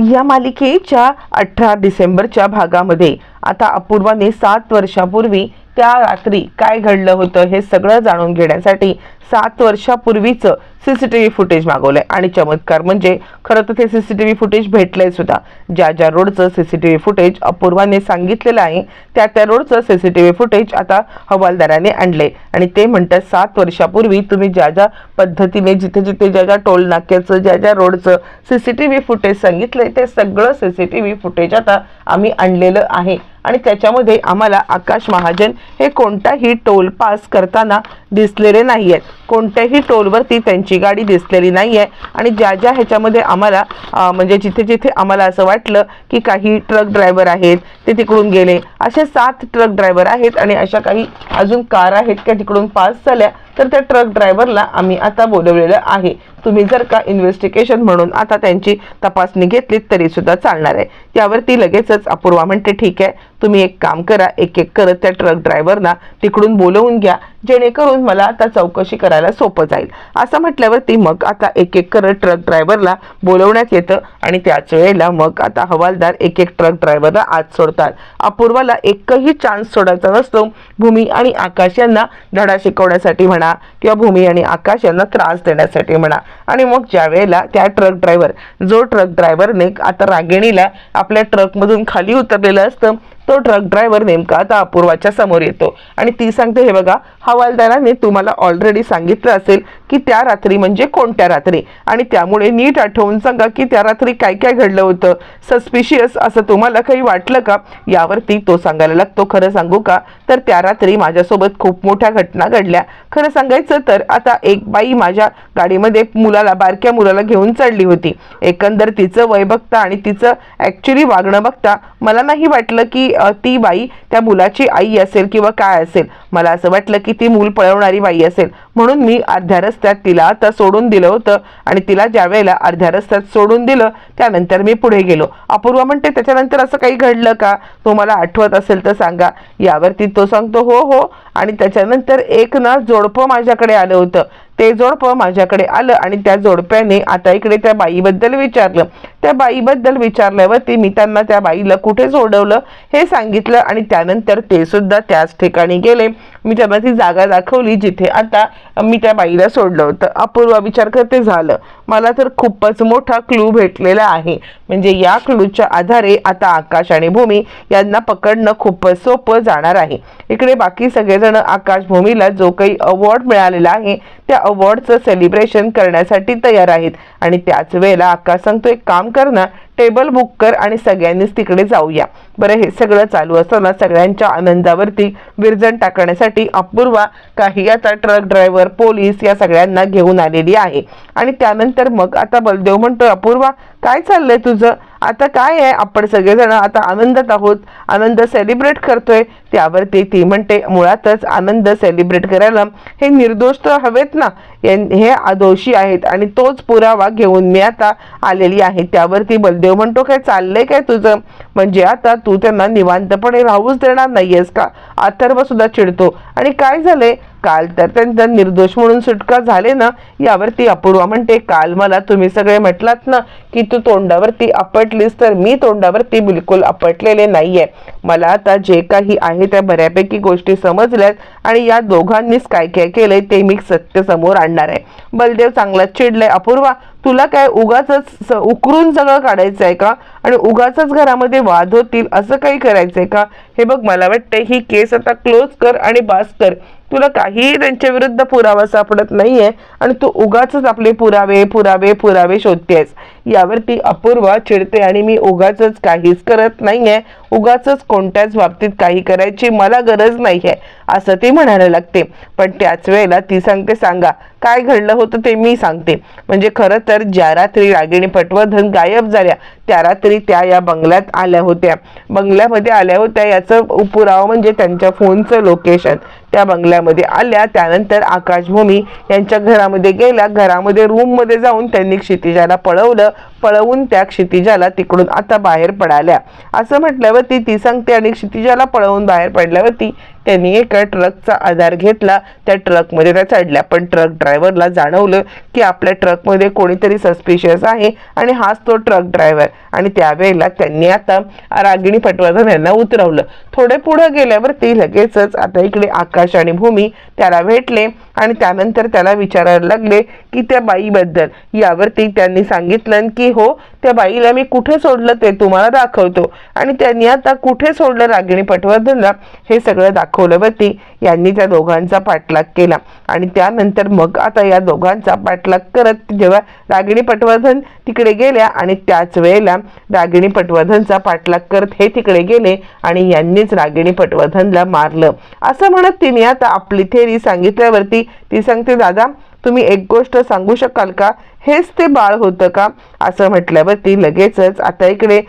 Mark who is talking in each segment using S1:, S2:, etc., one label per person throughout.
S1: या मालिकेच्या अठरा डिसेंबरच्या भागामध्ये. आता अपूर्वाने सात वर्षापूर्वी त्या रात्री काय घडलं होतं हे सगळं जाणून घेण्यासाठी सात वर्षापूर्वीचं C C T V footage मागवलंय. आणि चमत्कार म्हणजे खरं तर ते C C T V footage भेटलंय सुद्धा. ज्या ज्या रोडचं C C T V footage अपूर्वाने सांगितलेलं आहे त्या त्या रोडचं C C T V footage आता हवालदाराने आणले आणि ते म्हणतात सात वर्षापूर्वी तुम्ही ज्या ज्या पद्धतीने जिथे जिथे ज्या ज्या टोल नाक्याचं ज्या ज्या रोडचं C C T V footage सांगितलंय ते सगळं C C T V footage आता आम्ही आणलेलं आहे. आणि त्याच्यामध्ये आम्हाला आकाश महाजन हे कोणताही टोल पास करताना दिसलेले नाही आहेत कोणत्याही टोलवरती त्यांची गाडी दिसलेली नाही आहे आणि ज्या ज्या ह्याच्यामध्ये आम्हाला म्हणजे जिथे जिथे आम्हाला असं वाटलं की काही ट्रक ड्रायव्हर आहेत ते तिकडून गेले. असे सात ट्रक ड्रायव्हर आहेत आणि अशा काही अजून कार आहेत त्या तिकडून पास झाल्या तर त्या ट्रक ड्रायव्हरला आम्ही आता बोलवलेलं आहे. तुम्ही जर का इन्व्हेस्टिगेशन म्हणून आता त्यांची तपासणी घेतलीत तरी सुद्धा चालणार आहे. त्यावरती लगेचच अपूर्वा म्हणते ठीक आहे तुम्ही एक काम करा एक एक करत त्या ट्रक ड्रायव्हरना तिकडून बोलवून घ्या. जेणेकरून मला आता चौकशी करायला सोपं जाईल. असं म्हटल्यावरती मग आता एक एक करत ट्रक ड्रायव्हरला बोलवण्यात येतं आणि त्याच वेळेला मग आता हवालदार एक एक ट्रक ड्रायव्हरला आत सोडतात. अपूर्वाला एकही चान्स सोडायचा नसतो. भूमी आणि आकाश यांना धडा शिकवण्यासाठी म्हणा किंवा भूमी आणि आकाश यांना त्रास देण्यासाठी म्हणा. आणि मग ज्या वेळेला त्या ट्रक ड्रायव्हर जो ट्रक ड्रायव्हरने आता रागिणीला आपल्या ट्रकमधून खाली उतरलेलं असतं तो ट्रक ड्रायव्हर नेमका आता अपूर्वाच्या समोर येतो. आणि ती सांगते हे बघा हवालदाराने तुम्हाला ऑलरेडी सांगितलं असेल की त्या रात्री म्हणजे कोणत्या रात्री? आणि त्यामुळे नीट आठवून सांगा की त्या रात्री काय काय घडलं होतं. सस्पिशियस असं तुम्हाला काही वाटलं का? यावरती तो सांगायला लागतो खरं सांगू का? तर त्या रात्री माझ्यासोबत खूप मोठ्या घटना घडल्या. खरं सांगायचं तर आता एक बाई माझ्या गाडीमध्ये मुलाला बारक्या मुलाला घेऊन चढली होती. एकंदर तिचं वय बघता आणि तिचं ॲक्च्युली वागणं बघता मला नाही वाटलं की ती बाई त्या मुलाची आई असेल किंवा काय असेल. मला असं वाटलं की ती मूल पळवणारी बाई असेल. म्हणून मी अर्ध्या रस्त्यात तिला आता सोडून दिलं होतं आणि तिला ज्या वेळेला अर्ध्या रस्त्यात सोडून दिलं त्यानंतर मी पुढे गेलो. अपूर्वा म्हणते त्याच्यानंतर असं काही घडलं का? तुम्हाला आठवत असेल तर सांगा. यावरती तो सांगतो हो हो. आणि त्याच्यानंतर एक ना जोडपं माझ्याकडे आलं होतं. ते जोडपं माझ्याकडे आलं आणि त्या जोडप्याने आता इकडे त्या बाईबद्दल विचारलं. त्या बाईबद्दल विचारल्यावरती मी त्यांना त्या बाईला कुठे सोडवलं हे सांगितलं आणि त्यानंतर ते सुद्धा त्याच ठिकाणी गेले. मी त्यांना ती जागा दाखवली जिथे आता मी त्या बाईला सोडलं होतं. अपूर्वा विचार करते झालं. मला तर खूपच मोठा क्लू भेटलेला आहे. म्हणजे या क्लूच्या आधारे आता आकाश आणि भूमी यांना पकडणं खूपच सोपं जाणार आहे. इकडे बाकी सगळेजण आकाश भूमीला जो काही अवॉर्ड मिळालेला आहे त्या अवॉर्डचं सेलिब्रेशन करण्यासाठी तयार आहेत. आणि त्याच वेळेला आकाश सांगतो एक काम कर ना टेबल बुक कर आणि सगळ्यांनीच तिकडे जाऊया. बरं हे सगळं चालू असताना सगळ्यांच्या आनंदावरती विरजण टाकण्यासाठी अपूर्वा काही आता ट्रक ड्रायव्हर पोलीस या सगळ्यांना घेऊन आलेली आहे. आणि त्यानंतर मग आता बलदेव म्हणतोय अपूर्वा काय चाललंय तुझं? आता काय आहे? आपण सगळेजण आता आनंदात आहोत. आनंद सेलिब्रेट करतोय. त्यावरती ती म्हणते मुळातच आनंद सेलिब्रेट करायला हे निर्दोष तर हवेत ना? हे दोषी आहेत आणि तोच पुरावा घेऊन मी आता आलेली आहे. त्यावरती बलदेव म्हणतो काय चाललंय काय तुझं? म्हणजे आता तू त्यांना निवांतपणे राहूच देणार नाहीयेस का? अथर्व सुद्धा चिडतो. आणि काय झालंय? काल तर त्यांचा निर्दोष म्हणून सुटका झाले ना यावरती अपूर्वा म्हणते काल मला तुम्ही सगळे म्हटलात ना की तू तोंडावरती आपटलीस तर मी तोंडावरती बिलकुल आपटलेले नाहीये. मला आता जे काही आहे त्या बऱ्यापैकी गोष्टी समजल्यात आणि या दोघांनीच काय काय केलंय ते मी सत्य समोर आणणार आहे. बलदेव चांगला चिडलाय अपूर्वा तुला काय उगाच उकरून सगळं काढायचं आहे का? आणि उगाच घरामध्ये वाद होतील असं काही करायचंय का? हे बघ मला वाटतंय ही केस आता क्लोज कर आणि बास कर. तुला काहीही त्यांच्या विरुद्ध पुरावा सापडत नाहीये आणि तू उगाच आपले पुरावे पुरावे पुरावे शोधतेस यावरती अपूर्वा चिडते आणि मी उगाच काहीच करत नाहीये. उगाच कोणत्याच बाबतीत काही करायची मला गरज नाहीये असं ती म्हणायला लागते. पण त्याच वेळेला ती सांगते सांगा काय घडलं होतं ते मी सांगते. म्हणजे खरं तर ज्या रात्री रागिणी पटवर्धन गायब झाल्या त्या रात्री त्या या बंगल्यात आल्या होत्या. बंगल्यामध्ये आल्या होत्या याचं पुरावा म्हणजे त्यांच्या फोनचं लोकेशन त्या बंगल्यामध्ये आल्या त्यानंतर आकाशभूमी यांच्या घरामध्ये गेल्या. घरामध्ये रूममध्ये जाऊन त्यांनी क्षितिजाला पळवलं. पळवून त्या क्षितिजाला तिकडून आता बाहेर पडाल्या. असं म्हटल्यावरती ती सांगते आणि क्षितिजाला पळवून बाहेर पडल्यावरती त्यांनी एका ट्रकचा आधार घेतला. त्या ट्रकमध्ये त्या चढल्या. पण ट्रक ड्रायव्हरला जाणवलं की आपल्या ट्रकमध्ये कोणीतरी सस्पिशियस आहे आणि हाच तो ट्रक ड्रायव्हर. आणि त्यावेळेला त्यांनी आता रागिणी पटवर्धन यांना उतरवलं. थोडे पुढे गेल्यावरती लगेचच आता इकडे आकाश आणि भूमी त्याला भेटले आणि त्यानंतर त्याला विचारायला लागले की त्या बाईबद्दल. यावरती त्यांनी सांगितलं की हो त्या बाईला मी कुठे सोडलं ते तुम्हाला दाखवतो. आणि त्यांनी आता कुठे सोडलं रागिणी पटवर्धनला हे सगळं दाखवल्यावरती यांनी त्या दोघांचा पाठलाग केला. आणि त्यानंतर मग आता या दोघांचा पाठलाग करत जेव्हा रागिणी पटवर्धन तिकडे गेल्या आणि त्याच वेळेला रागिणी पटवर्धनचा पाठलाग करत हे तिकडे गेले आणि यांनीच रागिणी पटवर्धनला मारलं. असं म्हणत तिने आता आपली थेरी सांगितल्यावरती ती सांगते दादा तुम्ही एक गोष्ट सांगू शकाल का? हेच ते बाळ होतं का? असं म्हटल्यावरती लगेचच आता इकडे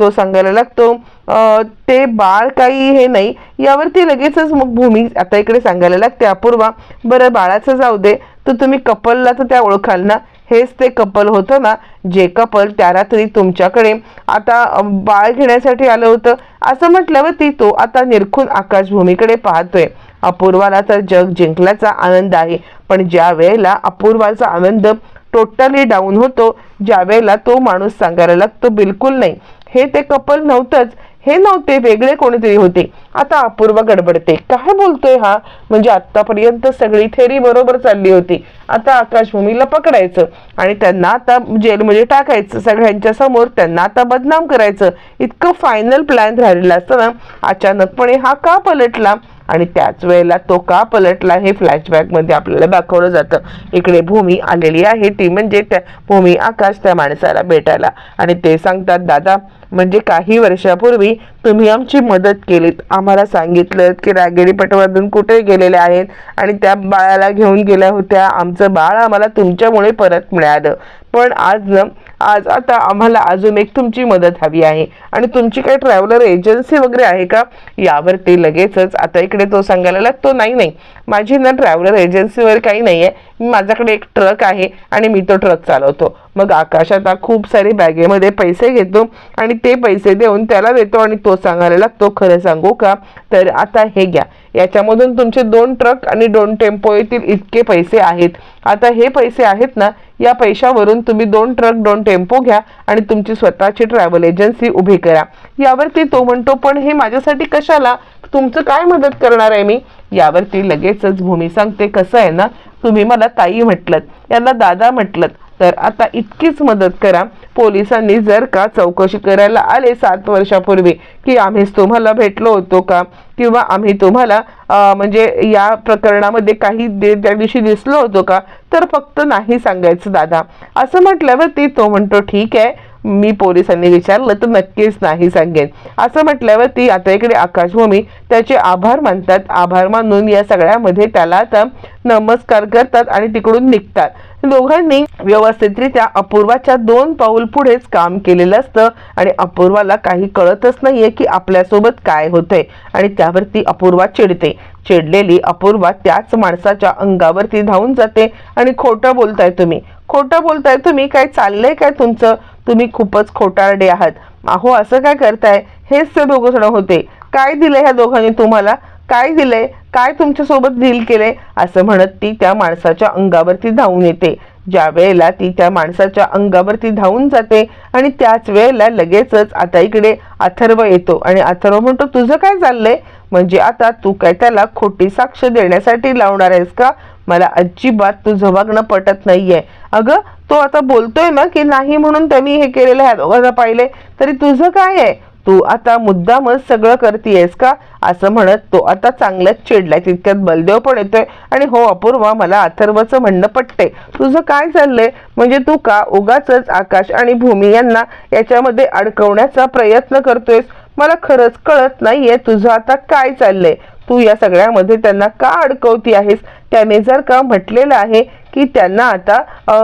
S1: तो सांगायला लागतो ते बाळ काही हे नाही यावरती लगेचच मग भूमी आता इकडे सांगायला लागते अपूर्वा बरं बाळाचं जाऊ दे तर तुम्ही कपलला तर त्या ओळखाल ना? हेच ते कपल होतं ना जे कपल त्या रात्री तुमच्याकडे आता बाळ घेण्यासाठी आलं होतं असं म्हटल्यावरती तो आता निरखून आकाशभूमीकडे पाहतोय. अपूर्वाला तर जग जिंकल्याचा आनंद आहे. पण ज्या वेळेला अपूर्वाचा आनंद टोटली डाऊन होतो ज्या वेळेला तो माणूस सांगायला लागतो बिलकुल नाही. हे ते कपल नव्हतंच. हे नव्हते वेगळे कोणीतरी होते. आता अपूर्व गडबडते. काय बोलतोय हा? म्हणजे आतापर्यंत सगळी थेरी बरोबर चालली होती. आता आकाशभूमीला पकडायचं. आणि त्यांना आता जेलमध्ये टाकायचं. सगळ्यांच्या समोर त्यांना आता बदनाम करायचं. इतकं फायनल प्लॅन राहिलेला असताना अचानकपणे हा का पलटला? आणि त्याच वेळेला तो का पलटला हे फ्लॅशबॅकमध्ये आपल्याला दाखवलं जातं. इकडे भूमी आलेली आहे. ती म्हणजे त्या भूमी आकाश त्या माणसाला भेटायला. आणि ते सांगतात दादा म्हणजे काही वर्षापूर्वी तुम्ही आमची मदत केलीत. आम्हाला सांगितलं की रागिणी पटवर्धन कुठे गेलेले आहेत आणि त्या बाळाला घेऊन गेल्या होत्या. आमचं बाळ आम्हाला तुमच्यामुळे परत मिळालं. पण आज न आज आता आम्हाला अजून एक तुमची मदत हवी आहे. आणि तुमची काही ट्रॅव्हलर एजन्सी वगैरे आहे का? यावरती लगेचच आता इकडे तो सांगायला लागतो नाही नाही माझी ना ट्रॅव्हलर एजन्सीवर काही नाही आहे माझ्याकडे एक ट्रक आहे आणि मी तो ट्रक चालवतो. मग आकाश आता खूप सारे बॅगेमध्ये पैसे घेतो आणि ते पैसे देऊन त्याला देतो आणि तो सांगायला लागतो खरं सांगू का? तर आता हे घ्या. याच्यामधून तुमचे दोन ट्रक आणि दोन टेम्पो येतील इतके पैसे आहेत. आता हे पैसे आहेत ना या पैशावरून तुम्ही दोन ट्रक दोन टेम्पो घ्या आणि तुमची स्वतःची ट्रॅव्हल एजन्सी उभी करा. यावरती तो म्हणतो पण हे माझ्यासाठी कशाला? तुमचं काय मदत करणार आहे मी? यावरती लगेचच भूमी सांगते कसं आहे ना तुम्ही मला ताई म्हटलं यांना दादा म्हटलं तर आता इतकीच मदत करा. पोलिसांनी जर का चौकशी करायला आले सात वर्षापूर्वी की आम्हीच तुम्हाला भेटलो होतो का? किंवा आम्ही तुम्हाला म्हणजे या प्रकरणामध्ये काही दे त्या दिवशी दिसलो होतो का? तर फक्त नाही सांगायचं दादा. असं म्हटल्यावर ती तो म्हणतो ठीक आहे मी पोलिसांनी विचारलं तर नक्कीच नाही सांगेन. असं म्हटल्यावर ती आता इकडे आकाशभूमी त्याचे आभार मानतात. आभार मानून या सगळ्यामध्ये त्याला आता नमस्कार करतात आणि तिकडून निघतात. दोघांनी व्यवस्थितरित्या अपूर्वाच्या दोन पाऊल पुढेच काम केलेलं असतं आणि अपूर्वाला काही कळतच नाहीये की आपल्यासोबत काय होतंय आणि त्यावरती अपूर्वा चिडते. चिडलेली अपूर्वा त्याच माणसाच्या अंगावरती धावून जाते आणि खोटं बोलताय तुम्ही. खोटं बोलताय तुम्ही? काय चाललंय काय तुमचं? तुम्ही खूपच खोटारडे आहात. अहो असं काय करताय? हेच ते दोघं जण होते. काय दिले ह्या दोघांनी तुम्हाला? काय दिलंय? काय तुमच्यासोबत डील केलंय? असं म्हणत ती त्या माणसाच्या अंगावरती धावून येते. ज्या वेळेला ती त्या माणसाच्या अंगावरती धावून जाते आणि त्याच वेळेला लगेचच आता इकडे अथर्व येतो आणि अथर्व म्हणतो तुझं काय चाललंय? म्हणजे आता तू काय त्याला खोटी साक्ष देण्यासाठी लावणार आहेस का? मला अजिबात तुझं वागणं पटत नाहीये. अगं तो आता बोलतोय ना की नाही म्हणून त्यांनी हे केलेलं आहे. दोघांना पाहिले तरी तुझं काय आहे? तू आता मुद्दामच सगळं करतीयस का? असं म्हणत तो आता चांगलाच चिडलाय. तितक्यात बलदेव पण येतोय. आणि हो अपूर्वा मला अथर्वचं म्हणणं पटते तुझं काय चाललंय? म्हणजे तू का उगाच आकाश आणि भूमी यांना याच्यामध्ये अडकवण्याचा प्रयत्न करतोयस? मला खरंच कळत नाहीये तुझं आता काय चाललंय. तू या सगळ्यामध्ये त्यांना का अडकवती आहेस? त्याने जर का म्हटलेलं आहे की त्यांना आता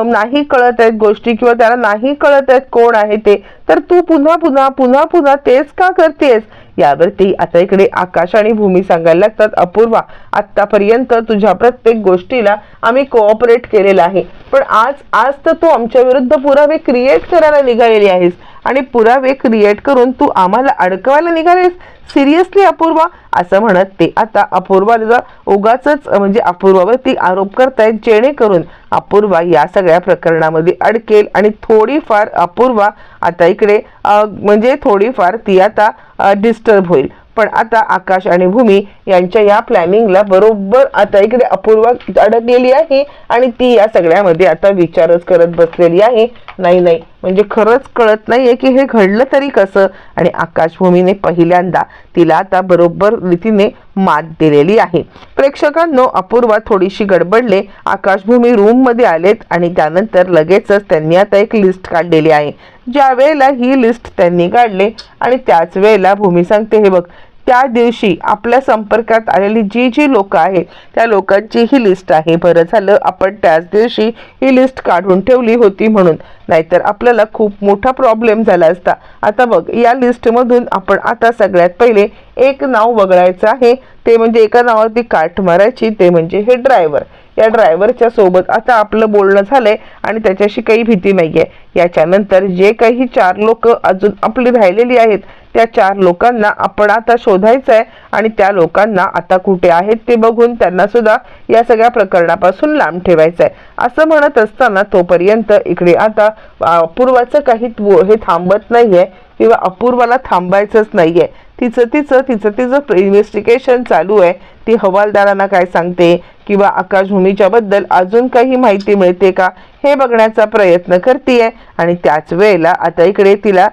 S1: नाही कळत आहेत गोष्टी किंवा त्यांना नाही कळत आहेत कोण आहे ते तर तू पुन्हा पुन्हा पुन्हा पुन्हा तेच का करतेस? यावरती आता इकडे आकाश आणि भूमी सांगायला लागतात. अपूर्वा आतापर्यंत तुझ्या प्रत्येक गोष्टीला आम्ही कोऑपरेट केलेलं आहे. पण आज आज तर तू आमच्या विरुद्ध पुरावे क्रिएट करायला निघालेली आहेस. आणि पुरावे क्रिएट करून तू आम्हाला अडकवायला निघालेस? सिरियसली अपूर्वा? असं म्हणत ते. आता अपूर्वाला उगाच म्हणजे अपूर्वावरती आरोप करतायत जेणेकरून अपूर्वा या सगळ्या प्रकरणामध्ये अडकेल. आणि थोडीफार अपूर्वा आता इकडे म्हणजे थोडीफार ती आता डिस्टर्ब होईल. पण आता आकाश आणि भूमी यांच्या या प्लॅनिंगला बरोबर आता इकडे अपूर्वा अडकलेली आहे आणि ती या सगळ्यामध्ये आता विचारच करत बसलेली आहे. नाही नाही. म्हणजे खरंच कळत नाहीये की हे घडलं तरी कसं? आणि आकाशभूमीने पहिल्यांदा तिला आता बरोबर रीतीने मात दिलेली आहे. प्रेक्षकांनो अपूर्वा थोडीशी गडबडले. आकाशभूमी रूममध्ये आलेत आणि त्यानंतर लगेचच त्यांनी आता एक लिस्ट काढलेली आहे. ज्या वेळेला ही लिस्ट त्यांनी काढले आणि त्याच वेळेला भूमी सांगते हे बघ त्या दिवशी आपल्या संपर्कात आलेली जी जी लोक आहेत त्या लोकांची ही लिस्ट आहे. बरं झालं आपण त्याच दिवशी ही लिस्ट काढून ठेवली होती म्हणून. नाहीतर आपल्याला खूप मोठा प्रॉब्लेम झाला असता. आता बघ या लिस्टमधून आपण आता सगळ्यात पहिले एक नाव वगळायचं आहे. ते म्हणजे एका नावावरती काठ मारायची ते म्हणजे हे ड्रायव्हर या ड्रायव्हरच्या सोबत आता आपलं बोलणं झालंय आणि त्याच्याशी काही भीती नाहीये. याच्यानंतर जे काही चार लोक अजून आपली राहिलेली आहेत त्या चार लोकांना आपण आता शोधायचं आहे आणि त्या लोकांना आता कुठे आहेत ते बघून त्यांना सुद्धा या सगळ्या प्रकरणापासून लांब ठेवायचं आहे असं म्हणत असताना तोपर्यंत इकडे आता अपूर्वाचं काही हे थांबत नाहीये किंवा अपूर्वाला थांबायचंच नाहीये. तिचं तिचं तिचं तिचं इन्व्हेस्टिगेशन चालू आहे. ती हवालदारांना काय सांगते किंवा आकाशभूमीच्या बद्दल अजून काही माहिती मिळते का हे बघण्याचा प्रयत्न करते आणि त्याच वेळेला आता इकडे तिला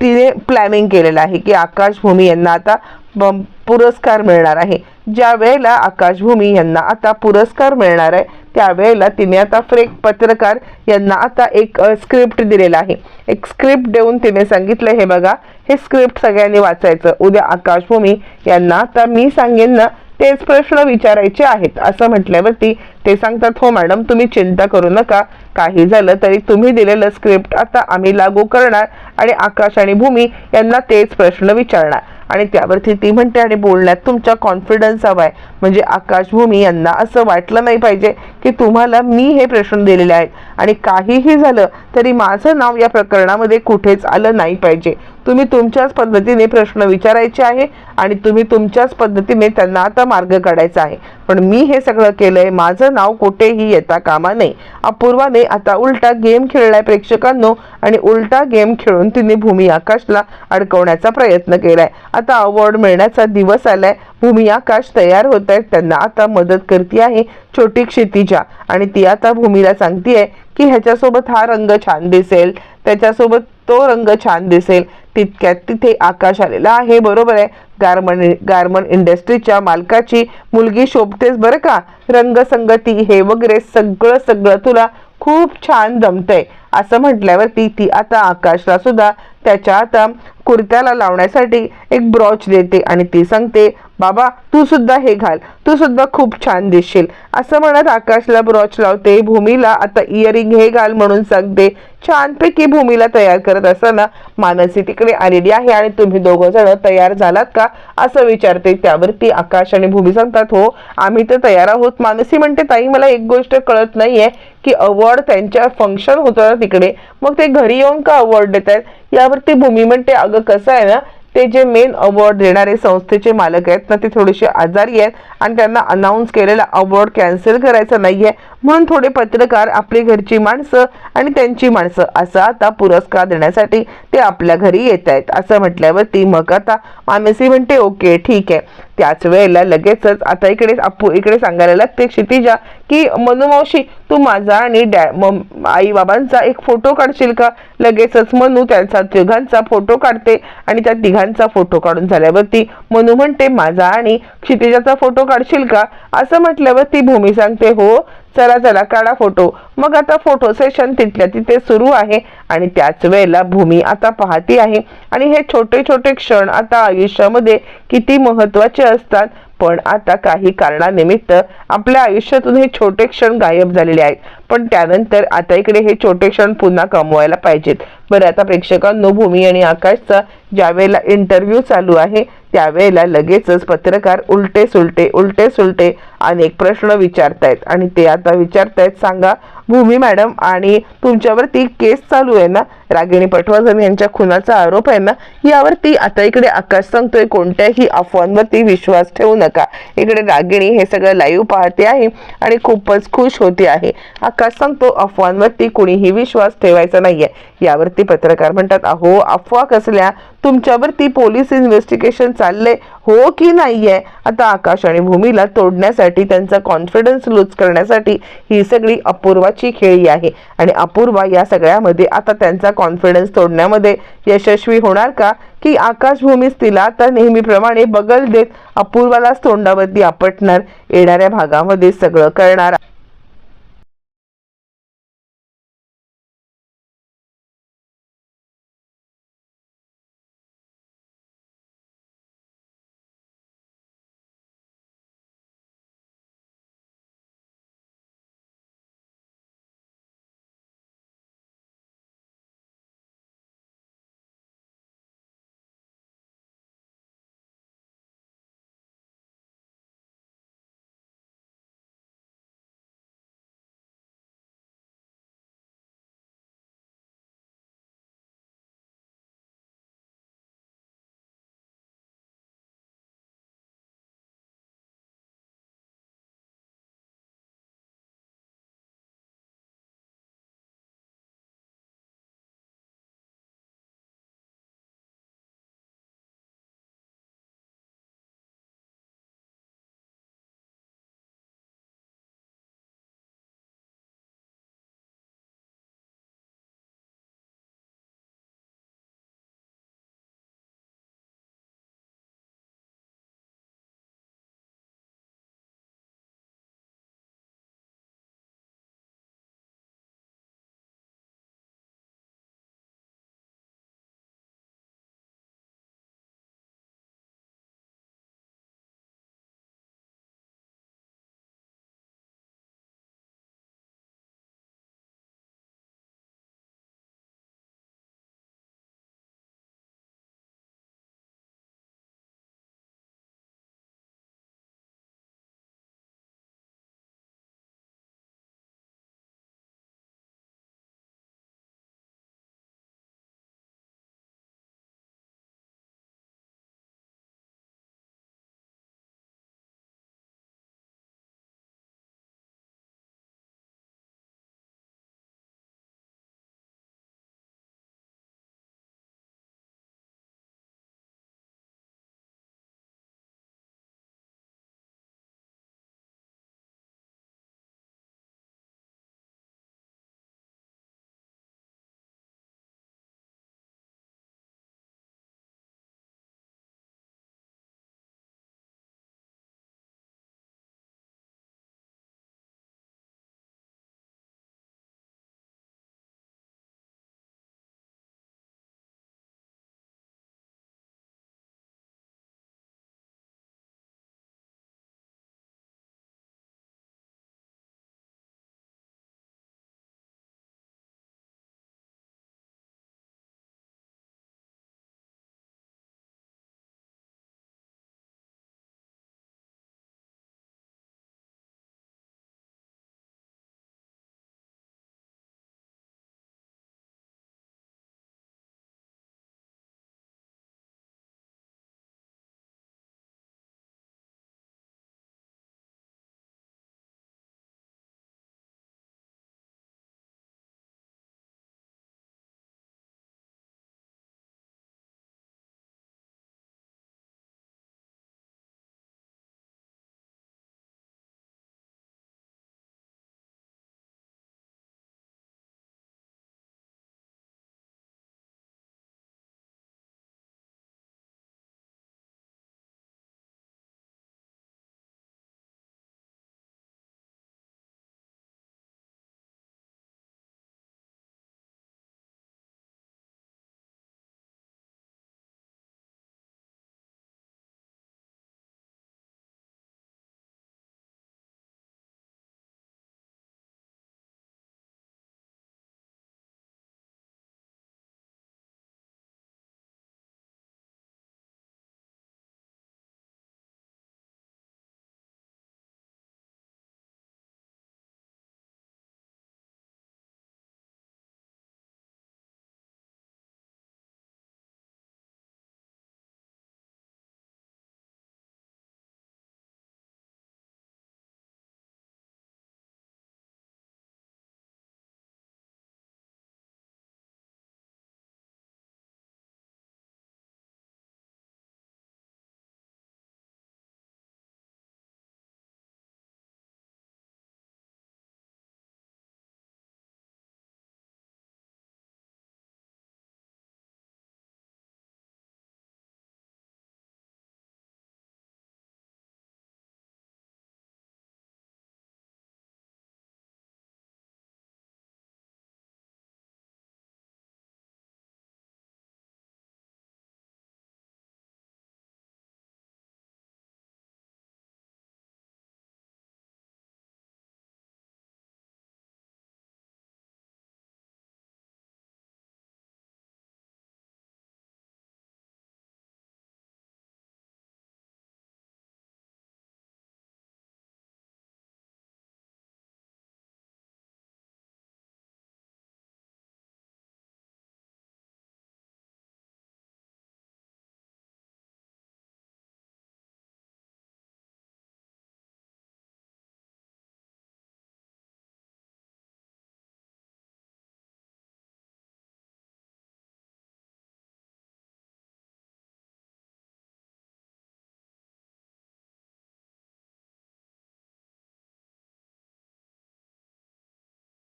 S1: तिने प्लॅनिंग केलेलं आहे की आकाशभूमी यांना आता ब- पुरस्कार मिळणार आहे. ज्या वेळेला आकाशभूमी यांना आता पुरस्कार मिळणार आहे त्यावेळेला तिने आता फ्रेक पत्रकार यांना आता एक स्क्रिप्ट दिलेला आहे. एक स्क्रिप्ट देऊन तिने सांगितलं हे बघा हे स्क्रिप्ट सगळ्यांनी वाचायचं. उद्या आकाशभूमी यांना आता मी सांगेन ना तेच प्रश्न विचारायचे आहेत. असं म्हटल्यावरती ते सांगतात हो मॅडम तुम्ही चिंता करू नका. काही झालं तरी तुम्ही दिलेलं स्क्रिप्ट आता आम्ही लागू करणार आणि आकाश आणि भूमी यांना तेच प्रश्न विचारणार. आणि त्यावरती ती म्हणते आणि बोलण्यात तुमचा कॉन्फिडन्स हवा आहे. म्हणजे आकाशभूमी यांना असं वाटलं नाही पाहिजे की तुम्हाला मी हे प्रश्न दिलेले आहेत. आणि काहीही झालं तरी माझं नाव या प्रकरणामध्ये कुठेच आलं नाही पाहिजे. तुम्ही तुमच्याच पद्धतीने प्रश्न विचारायचे आहे आणि तुम्ही तुमच्याच पद्धतीने त्यांना आता मार्ग काढायचा आहे. पण मी हे सगळं केलंय माझं नाव कुठेही येता कामा नये. अपूर्वाने आता उलटा गेम खेळलाय प्रेक्षकांनो आणि उलटा गेम खेळून तिने भूमी आकाशला अडकवण्याचा प्रयत्न केलाय. आता अवॉर्ड मिळण्याचा दिवस आलाय. भूमी आकाश तयार होत आहेत त्यांना आता मदत करते आहे छोटी क्षितिजा. आणि ती आता भूमीला सांगतीये की ह्याच्यासोबत हा रंग छान दिसेल. त्याच्यासोबत तो रंग छान दिसेल. तितक्यात तिथे आकाश आलेला आहे. बरोबर आहे. गार्मन गार्मन इंडस्ट्रीच्या मालकाची मुलगी शोभतेस बरं का? रंगसंगती हे वगैरे सगळं सगळं तुला खूप छान जमतंय. असं म्हटल्यावरती ती आता आकाशला सुद्धा त्याच्या आता कुर्त्याला लावण्यासाठी एक ब्रॉच देते आणि ती सांगते बाबा तू सुद्धा हे घाल. तू सुद्धा खूप छान दिसशील. असं म्हणत आकाशला ब्रॉच लावते. भूमीला आता इयरिंग हे घाल म्हणून सांगते. छानपैकी भूमीला तयार करत असताना मानसी तिकडे आलेली आहे आणि तुम्ही दोघं जण तयार झालात का? असं विचारते. त्यावरती आकाश आणि भूमी सांगतात हो आम्ही तर तयार आहोत. मानसी म्हणते ताई मला एक गोष्ट कळत नाहीये की अवॉर्ड त्यांच्या फंक्शन होतं ना तिकडे. मग ते घरी येऊन का अवॉर्ड देत आहेत यावरती भूमी म्हणते अगं कसं आहे ना ते जे मेन अवॉर्ड देणारे संस्थेचे मालक आहेत ना ते थोडेसे आजारी आहेत आणि त्यांना अनाऊन्स केलेला अवॉर्ड कॅन्सल करायचा आहे म्हणून थोडे पत्रकार आपली घरची माणसं आणि त्यांची माणसं असं आता पुरस्कार देण्यासाठी ते आपल्या घरी येत आहेत असं म्हटल्यावरती मग आता मामेसी म्हणते ओके ठीक आहे. त्याच वेळेला लगेचच आता इकडे आपू इकडे सांगायला लागते क्षितिजा की मनुमावशी तू माझा आणि डॅ आई बाबांचा एक फोटो काढशील का? लगेचच मनू त्यांचा तिघांचा फोटो काढते आणि त्या तिघांचा फोटो काढून झाल्यावरती मनू म्हणते माझा आणि क्षितिजाचा फोटो काढशील का? असं म्हटल्यावर ती भूमी सांगते हो चला चला काढा फोटो. मग आता फोटो सेशन तिथल्या तिथे सुरू आहे आणि त्याच वेळेला भूमी आता पाहती आहे. आणि हे छोटे छोटे क्षण आता आयुष्यामध्ये किती महत्त्वाचे असतात. पण आता काही कारणानिमित्त आपल्या आयुष्यातून हे छोटे क्षण गायब झालेले आहेत. पण त्यानंतर आता इकडे हे छोटे क्षण पुन्हा कमवायला पाहिजेत. बरं आता प्रेक्षकांनो भूमी आणि आकाशचा ज्या वेळेला इंटरव्ह्यू चालू आहे त्यावेळेला लगेचच पत्रकार उलटे सुलटे उलटे सुलटे अनेक प्रश्न विचारतायत. आणि ते आता विचारतायत सांगा भूमी मॅडम आणि तुमच्यावरती केस चालू आहे ना? रागिणी पटवर्धन यांच्या खुनाचा आरोप आहे ना? यावरती आता इकडे आकाश सांगतोय कोणत्याही अफवांवरती विश्वास ठेवू नका. इकडे रागिणी हे सगळं लाईव्ह पाहते आहे आणि खूपच खुश होते आहे. आकाश सांगतो अफवांवरती कुणीही विश्वास ठेवायचा नाहीये. यावरती पत्रकार म्हणतात अहो अफवा कसल्या? तुमच्यावरती पोलीस इन्व्हेस्टिगेशन चालले हो की नाही आहे आता आकाश आणि भूमीला तोडण्यासाठी त्यांचा कॉन्फिडन्स लूज करण्यासाठी ही सगळी अपूर्वाची खेळी आहे. आणि अपूर्वा या सगळ्यामध्ये आता त्यांचा कॉन्फिडन्स तोडण्यामध्ये यशस्वी होणार का? की आकाशभूमीस तिला आता नेहमीप्रमाणे बगल देत अपूर्वालाच तोंडावरती आपटणार येणाऱ्या भागामध्ये सगळं करणार.